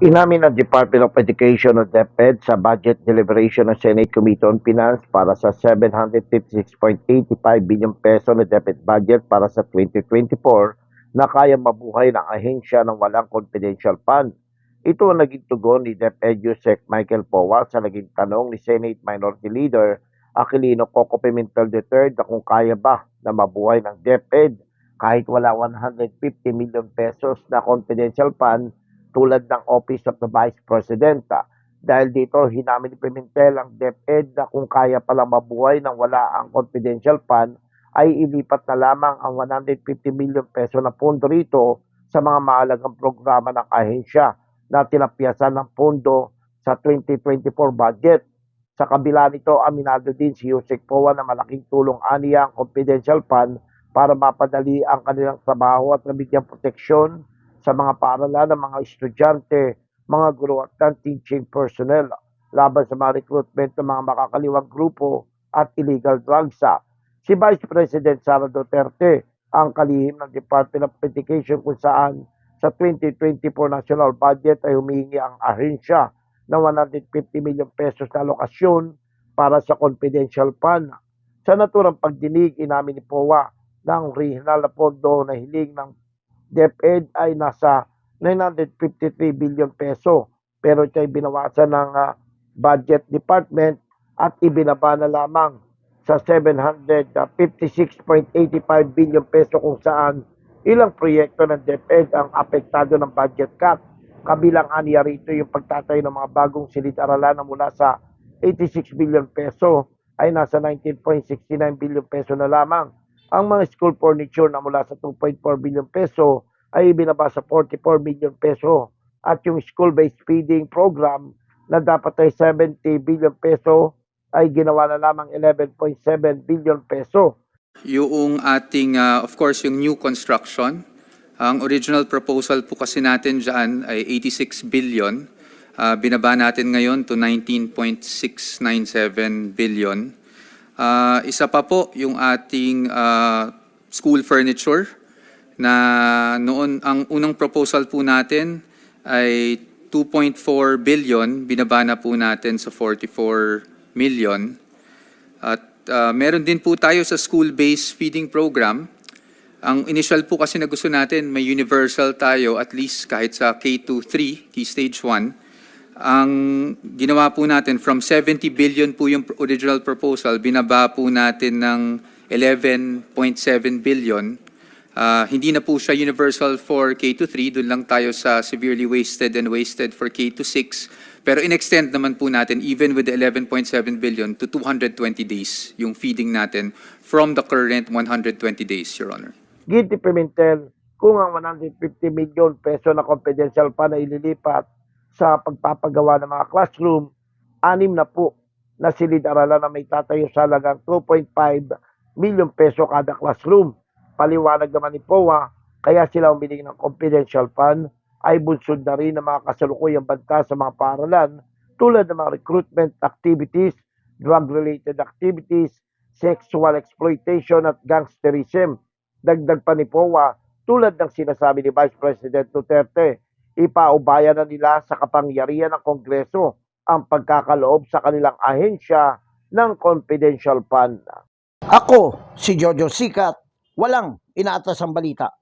Inamin ng Department of Education o DepEd sa budget deliberation ng Senate Committee on Finance para sa 756.85 billion peso na DepEd budget para sa 2024 na kaya mabuhay ng ahensya ng walang confidential fund. Ito ang naging tugon ni DepEd Yusek Michael Powell sa naging tanong ni Senate Minority Leader Aquilino Coco Pimentel III na kung kaya ba na mabuhay ng DepEd kahit wala 150 million pesos na confidential fund tulad ng Office of the Vice President. Ah, Dahil dito, hinamin ni Pimentel ang DepEd na kung kaya pala mabuhay nang wala ang confidential fund, ay ilipat na lamang ang 150 million peso na pondo rito sa mga mahalagang programa ng ahensya na tinapyasan ng pondo sa 2024 budget. Sa kabila nito, aminado din si Yusek Poa na malaking tulong aniya ang confidential fund para mapadali ang kanilang trabaho at nabigyan proteksyon sa mga paaralan ng mga estudyante, mga guro at ng teaching personnel laban sa mga recruitment ng mga makakaliwang grupo at illegal drugs. ah. Si Vice President Sara Duterte ang kalihim ng Department of Education kung saan sa 2024 national budget ay humihingi ang ahensya ng 150 million pesos na alokasyon para sa confidential fund. Sa naturang pagdinig, inamin ni POA na ang original na pondo na hiling ng DepEd ay nasa 953 billion peso pero ito ay binawasan ng ah, budget department at ibinaba na lamang sa 756.85 billion peso kung saan ilang proyekto ng DepEd ang apektado ng budget cut. Kabilang aniya rito yung pagtatayo ng mga bagong silid-aralan na mula sa 86 billion peso ay nasa 19.69 billion peso na lamang. Ang mga school furniture na mula sa 2.4 billion peso ay ibinaba sa 44 billion peso at yung school-based feeding program na dapat ay 70 billion peso ay ginawa na lamang 11.7 billion peso. Yung ating, ah, of course, yung new construction. Ang original proposal po kasi natin dyan ay 86 billion. Ah, binaba natin ngayon to 19.697 billion. Ah, isa pa po yung ating ah, school furniture na noon ang unang proposal po natin ay 2.4 billion, binaba na po natin sa 44 million. At ah, meron din po tayo sa school-based feeding program. Ang initial po kasi na gusto natin, may universal tayo at least kahit sa K2-3, Key Stage 1. Ang ginawa po natin, from 70 billion po yung original proposal, binaba po natin ng 11.7 billion. Ah, hindi na po siya universal for K2-3, doon lang tayo sa severely wasted and wasted for K2-6. Pero in-extend naman po natin, even with the 11.7 billion, to 220 days yung feeding natin from the current 120 days, Your Honor. Ginti Pimentel kung ang 150 million peso na confidential fund na ililipat sa pagpapagawa ng mga classroom, anim na po na silid-aralan na may tatayo sa halagang 2.5 million peso kada classroom. Paliwanag naman ni POA, kaya sila humiling ng confidential fund ay bunsod na rin ng mga kasalukuyang banta sa mga paaralan tulad ng mga recruitment activities, drug-related activities, sexual exploitation at gangsterism. Dagdag pa ni POA, tulad ng sinasabi ni Vice President Duterte, ipaubaya na nila sa kapangyarihan ng Kongreso ang pagkakaloob sa kanilang ahensya ng confidential fund. Ako, si Jojo Sikat, walang inaatas ang balita.